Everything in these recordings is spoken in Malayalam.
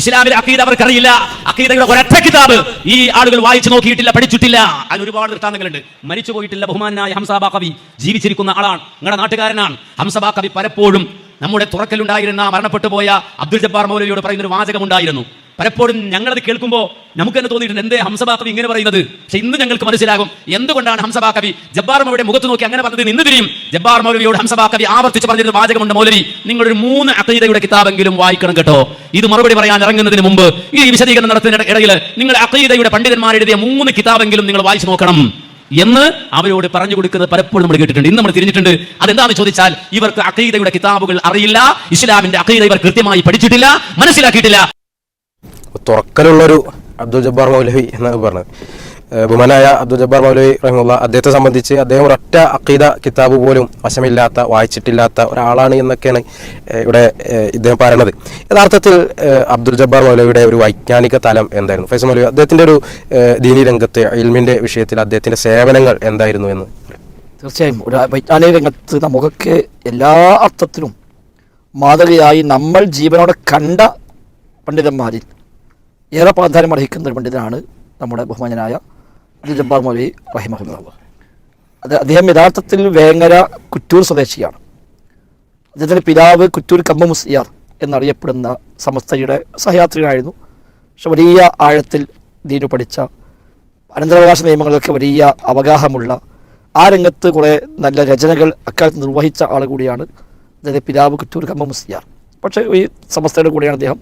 ഇസ്ലാമിലെ അക്കീദ അവർക്കറിയില്ല. അക്കീദയുടെ ഒരൊറ്റ കിതാബ് ഈ ആളുകൾ വായിച്ചു നോക്കിയിട്ടില്ല പഠിച്ചിട്ടില്ല. അതിന് ഒരുപാട് ദൃഷ്ടാന്തങ്ങളുണ്ട്. മരിച്ചു പോയിട്ടില്ല ബഹുമാനായ ഹംസാബ കവി ജീവിച്ചിരിക്കുന്ന ആളാണ് നിങ്ങളുടെ നാട്ടുകാരനാണ്. ഹംസബ കവി പലപ്പോഴും നമ്മുടെ തുറക്കലുണ്ടായിരുന്ന മരണപ്പെട്ടു പോയ അബ്ദുൽ ജബ്ബാർ മൗലവിയോട് പറയുന്ന ഒരു വാചകമുണ്ടായിരുന്നു. പലപ്പോഴും ഞങ്ങളത് കേൾക്കുമ്പോൾ നമുക്ക് തന്നെ തോന്നിയിട്ടുണ്ട് എന്തേ ഹംസബാ കവി ഇങ്ങനെ പറയുന്നത്? പക്ഷെ ഇന്ന് ഞങ്ങൾക്ക് മനസ്സിലാകും എന്തുകൊണ്ടാണ് ഹംസബാ കവി ജബ്ബാർ മൗലിയുടെ മുഖത്ത് നോക്കി അങ്ങനെ പറഞ്ഞത് ഇന്ന് തിരിയും. ജബ്ബാർ മൗലവിയോട് ഹംസബാ കവി ആവർത്തിച്ച് പറഞ്ഞിരുന്ന വാചകമുണ്ട് മൗലവി നിങ്ങളൊരു മൂന്ന് അക്കീതയുടെ കിതാബെങ്കിലും വായിക്കണം കേട്ടോ. ഇത് മറുപടി പറയാൻ ഇറങ്ങുന്നതിന് മുമ്പ് ഈ വിശദീകരണം നടത്തുന്ന ഇടയിൽ നിങ്ങൾ അക്കീതയുടെ പണ്ഡിതന്മാർ എഴുതിയ മൂന്ന് കിതാബെങ്കിലും നിങ്ങൾ വായിച്ചു നോക്കണം എന്ന് അവരോട് പറഞ്ഞു കൊടുക്കുന്നത് പലപ്പോഴും നമ്മൾ കേട്ടിട്ടുണ്ട്. ഇന്ന് നമ്മൾ തിരിഞ്ഞിട്ടുണ്ട്. അതെന്താണെന്ന് ചോദിച്ചാൽ ഇവർക്ക് അക്കീതയുടെ കിതാബുകൾ അറിയില്ല ഇസ്ലാമിന്റെ അക്കീത ഇവർ കൃത്യമായി പഠിച്ചിട്ടില്ല മനസ്സിലാക്കിയിട്ടില്ല. തുറക്കലുള്ളൊരു അബ്ദുൽ ജബ്ബാർ മൗലവി എന്നാണ് പറഞ്ഞത്. ബഹുമാനായ അബ്ദുൽ ജബ്ബാർ മൗലവി റഹിമുള്ള അദ്ദേഹത്തെ സംബന്ധിച്ച് അദ്ദേഹം ഒരൊറ്റ അക്കീദ കിതാബ് പോലും വശമില്ലാത്ത വായിച്ചിട്ടില്ലാത്ത ഒരാളാണ് എന്നൊക്കെയാണ് ഇവിടെ ഇദ്ദേഹം പറയണത്. യഥാർത്ഥത്തിൽ അബ്ദുൽ ജബ്ബാർ മൗലവിയുടെ ഒരു വൈജ്ഞാനിക തലം എന്തായിരുന്നു? ഫൈസൽ മൗലവി അദ്ദേഹത്തിന്റെ ഒരു ദീനി രംഗത്ത് ഇൽമിന്റെ വിഷയത്തിൽ അദ്ദേഹത്തിന്റെ സേവനങ്ങൾ എന്തായിരുന്നു എന്ന്? തീർച്ചയായും ഒരു വൈജ്ഞാനിക രംഗത്ത് നമുക്കൊക്കെ എല്ലാ അർത്ഥത്തിലും മാതൃകയായി നമ്മൾ ജീവനോടെ കണ്ട പണ്ഡിതന്മാരിൽ ഏറെ പ്രാധാന്യം അർഹിക്കുന്ന ഒരു പണ്ഡിതനാണ് നമ്മുടെ ബഹുമാനനായ അബ്ദുൽ ജബ്ബാർ മൗലവി റഹിമഹുല്ല. അത് അദ്ദേഹം യഥാർത്ഥത്തിൽ വേങ്ങര കുറ്റൂർ സ്വദേശിയാണ്. അദ്ദേഹത്തിന്റെ പിതാവ് കുറ്റൂർ കമ്മ മുസ്ലിയാർ എന്നറിയപ്പെടുന്ന സമസ്തയുടെ സഹയാത്രികനായിരുന്നു. പക്ഷെ വലിയ ആഴത്തിൽ ദീനു പഠിച്ച അനന്തരാവകാശ നിയമങ്ങളൊക്കെ വലിയ അവഗാഹമുള്ള ആ രംഗത്ത് കുറേ നല്ല രചനകൾ അക്കാലത്ത് നിർവഹിച്ച ആൾ കൂടിയാണ് അദ്ദേഹത്തെ പിതാവ് കുറ്റൂർ കമ്മ മുസ്ലിയാർ. പക്ഷേ ഈ സമസ്തയുടെ കൂടെയാണ് അദ്ദേഹം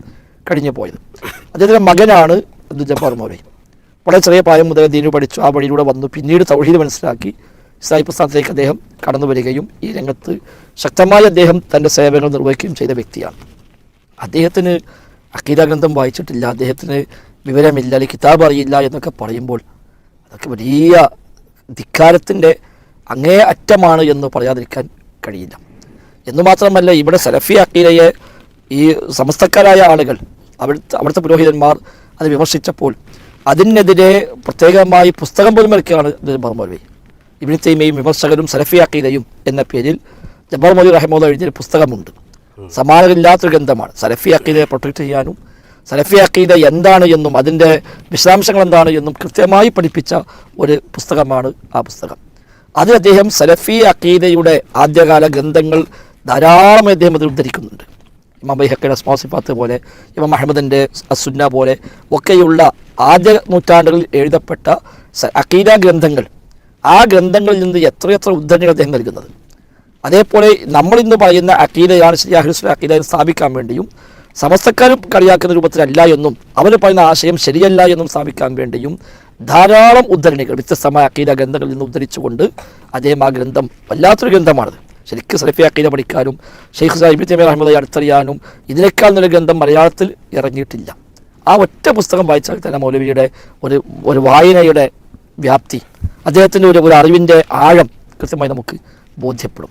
കഴിഞ്ഞു പോയത്. അദ്ദേഹത്തിന്റെ മകനാണ് അബ്ദുൽ ജബ്ബാർ മൗലവി. വളരെ ചെറിയ പ്രായം മുതൽ ദീനു പഠിച്ചു. ആ വഴിയിലൂടെ വന്നു. പിന്നീട് തൗഹീദ് മനസ്സിലാക്കി ഇസ്ലാഹി പ്രസ്ഥാനത്തേക്ക് അദ്ദേഹം കടന്നു വരികയും ഈ രംഗത്ത് ശക്തമായ അദ്ദേഹം തന്റെ സേവനങ്ങൾ നിർവഹിക്കുകയും ചെയ്ത വ്യക്തിയാണ്. അദ്ദേഹത്തിന് അക്കീദ ഗ്രന്ഥം വായിച്ചിട്ടില്ല. അദ്ദേഹത്തിന് വിവരമില്ല അല്ലെങ്കിൽ കിതാബ് അറിയില്ല എന്നൊക്കെ പറയുമ്പോൾ അതൊക്കെ വലിയ ധിക്കാരത്തിന്റെ അങ്ങേ അറ്റമാണ് എന്ന് പറയാതിരിക്കാൻ കഴിയില്ല. എന്നു മാത്രമല്ല ഇവിടെ സലഫി അക്കീലയെ ഈ സമസ്തക്കാരായ ആളുകൾ അവിടുത്തെ അവിടുത്തെ പുരോഹിതന്മാർ അത് വിമർശിച്ചപ്പോൾ അതിനെതിരെ പ്രത്യേകമായി പുസ്തകം പോലും ഇറക്കിയാണ് ജബ്ബാർ മൗലവി. ഇബിൻ തൈമയും സലഫി അക്കീലയും എന്ന പേരിൽ ജബ്ബാർ മൗലി റഹ്മോദ് എഴുതിയ പുസ്തകമുണ്ട്. സമാനമില്ലാത്തൊരു ഗ്രന്ഥമാണ്. സലഫി അക്കീദയെ പ്രൊട്ടക്ട് ചെയ്യാനും സലഫി അക്കീദ എന്താണ് എന്നും അതിന്റെ വിശദാംശങ്ങൾ എന്താണ് എന്നും കൃത്യമായി പഠിപ്പിച്ച ഒരു പുസ്തകമാണ് ആ പുസ്തകം. അതിൽ അദ്ദേഹം സലഫി അക്കീദയുടെ ആദ്യകാല ഗ്രന്ഥങ്ങൾ ധാരാളം അദ്ദേഹം അതിൽ ഉദ്ധരിക്കുന്നുണ്ട്. ഇമാം ബൈഹക്കയുടെ സ്മോസിഫാത്ത് പോലെ ഇമാം അഹമ്മദിന്റെ അസുന്ന പോലെ ഒക്കെയുള്ള ആദ്യ നൂറ്റാണ്ടുകളിൽ എഴുതപ്പെട്ട അക്കീല ഗ്രന്ഥങ്ങൾ. ആ ഗ്രന്ഥങ്ങളിൽ നിന്ന് എത്രയെത്ര ഉദ്ധരണികൾ അദ്ദേഹം നൽകുന്നത്. അതേപോലെ നമ്മളിന്ന് പറയുന്ന അക്കീലയാണ് ശ്രീ അഹ്ലുസ്ല അക്കീല എന്ന് സ്ഥാപിക്കാൻ വേണ്ടിയും സമസ്തക്കാരും കളിയാക്കുന്ന രൂപത്തിലല്ല എന്നും അവർ പറയുന്ന ആശയം ശരിയല്ല എന്നും സ്ഥാപിക്കാൻ വേണ്ടിയും ധാരാളം ഉദ്ധരണികൾ വ്യത്യസ്തമായ അക്കീല ഗ്രന്ഥങ്ങളിൽ നിന്ന് ഉദ്ധരിച്ചുകൊണ്ട് അദ്ദേഹം ആ ഗ്രന്ഥം വല്ലാത്തൊരു ഗ്രന്ഥമാണത്. ശരിക്കും സലഫി അക്കീല പഠിക്കാനും ഷെയ്ഖ് സാഹിബ് തമീർ അഹമ്മദ് അടുത്തറിയാനും ഇതിനേക്കാൾ നല്ല ഗ്രന്ഥം മലയാളത്തിൽ ഇറങ്ങിയിട്ടില്ല. ആ ഒറ്റ പുസ്തകം വായിച്ചാൽ തന്നെ മൗലവിയുടെ ഒരു ഒരു വായനയുടെ വ്യാപ്തി അദ്ദേഹത്തിന്റെ ഒരു ഒരു അറിവിന്റെ ആഴം കൃത്യമായി നമുക്ക് ബോധ്യപ്പെടും.